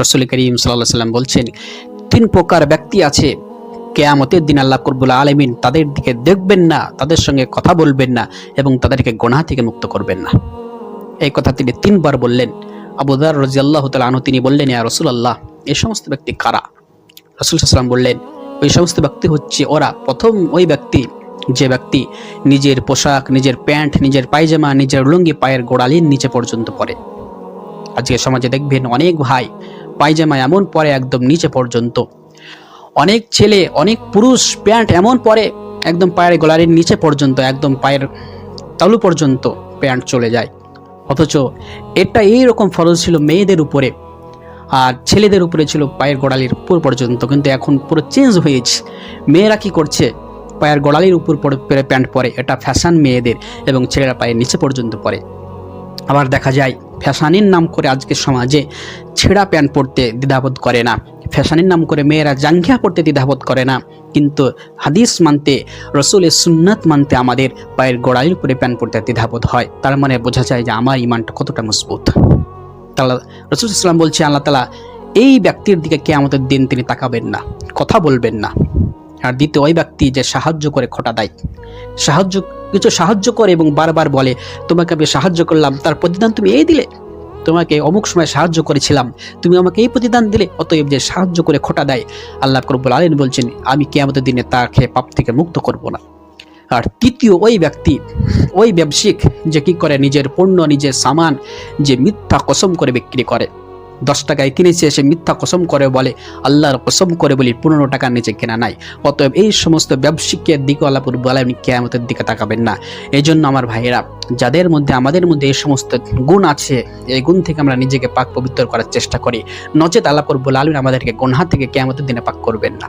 রসুল করিম সাল্লাহ সাল্লাম বলছেন, তিন প্রকার ব্যক্তি আছে, কেয়ামতের দিন আল্লাহ করবুল আলমিন তাদের দিকে দেখবেন না, তাদের সঙ্গে কথা বলবেন না এবং তাদেরকে গোনা থেকে মুক্ত করবেন না। এই কথা তিনি তিনবার বললেন। আবুদার রাজি আল্লাহ আনহু তিনি বললেন, ইয়া রসুল আল্লাহ এই সমস্ত ব্যক্তি কারা? রসুল সাল্লাম বললেন, ওই সমস্ত ব্যক্তি হচ্ছে ওরা। প্রথম ওই ব্যক্তি, যে ব্যক্তি নিজের পোশাক, নিজের প্যান্ট, নিজের পায়জামা, নিজের লুঙ্গি, পায়ের গোড়ালির নিচে পর্যন্ত পরে আজকে সমাজে দেখবেন অনেক ভাই পায়জামা এমন পরে একদম নিচে পর্যন্ত। অনেক ছেলে, অনেক পুরুষ প্যান্ট এমন পরে একদম পায়ের গোলারির নিচে পর্যন্ত, একদম পায়ের তালু পর্যন্ত প্যান্ট চলে যায়। অথচ এটা এই রকম ফরজ ছিল মেয়েদের উপরে আর ছেলেদের উপরে ছিল পায়ের গোড়ালির উপর পর্যন্ত। কিন্তু এখন পুরো চেঞ্জ হয়েছে। মেয়েরা কি করছে? পায়ের গোড়ালির উপর পরে- পরে প্যান্ট পরে। এটা ফ্যাশন মেয়েদের এবং ছেলেরা পায়ের নিচে পর্যন্ত পরে। আবার দেখা যায় ফ্যাশনের নাম করে আজকের সমাজে ছেঁড়া প্যান্ট পরতে দ্বিধাবোধ করে না। ফ্যাশানের নাম করে মেয়েরা জাঙ্গিয়া পরতে দ্বিধাবোধ করে না। কিন্তু হাদিস মানতে, রসুলের সুন্নাত মানতে আমাদের পায়ের গোড়ালির উপরে প্যান্ট পরতে দ্বিধাবোধ হয়। তার মানে বোঝা যায় যে আমার ইমানটা কতটা মজবুত। তাহলে রসুল ইসলাম বলছে, আল্লাহ তালা এই ব্যক্তির দিকে কে আমাদের দিন তিনি তাকাবেন না, কথা বলবেন না। আর দ্বিতীয়, ওই ব্যক্তি যে সাহায্য করে খোটা দেয়, সাহায্য কিছু সাহায্য করে এবং বারবার বলে, তোমাকে আমি সাহায্য করলাম, তার প্রতিদান তুমি এই দিলে। তোমাকে অমুক সময় সাহায্য করেছিলাম, তুমি আমাকে এই প্রতিদান দিলে, অতএব যে সাহায্য করে খোটা দেয়। আল্লাহ করবুল আলীন বলছেন, আমি কে আমাদের দিনে খেয়ে পাপ থেকে মুক্ত করব না। আর তৃতীয় ওই ব্যক্তি, ওই ব্যবসায়িক, যে কি করে নিজের পণ্য, নিজের সামান, যে মিথ্যা কসম করে বিক্রি করে দশ টাকায় কিনেছে, সে মিথ্যা কসম করে বলে, আল্লাহর কসম করে বলি, পনেরো টাকার নিচে কেনা নাই। অতএব এই সমস্ত ব্যবসায়িকের দিকে আল্লাপুর বলে আপনি কেয়ামতের দিকে তাকাবেন না। এই জন্য আমার ভাইয়েরা, যাদের মধ্যে, আমাদের মধ্যে এই সমস্ত গুণ আছে, এই গুণ থেকে আমরা নিজেকে পাক পবিত্র করার চেষ্টা করি। নচেত আল্লাপুর বলে আলমিন আমাদেরকে গুনহা থেকে কেয়ামতের দিনে পাক করবেন না।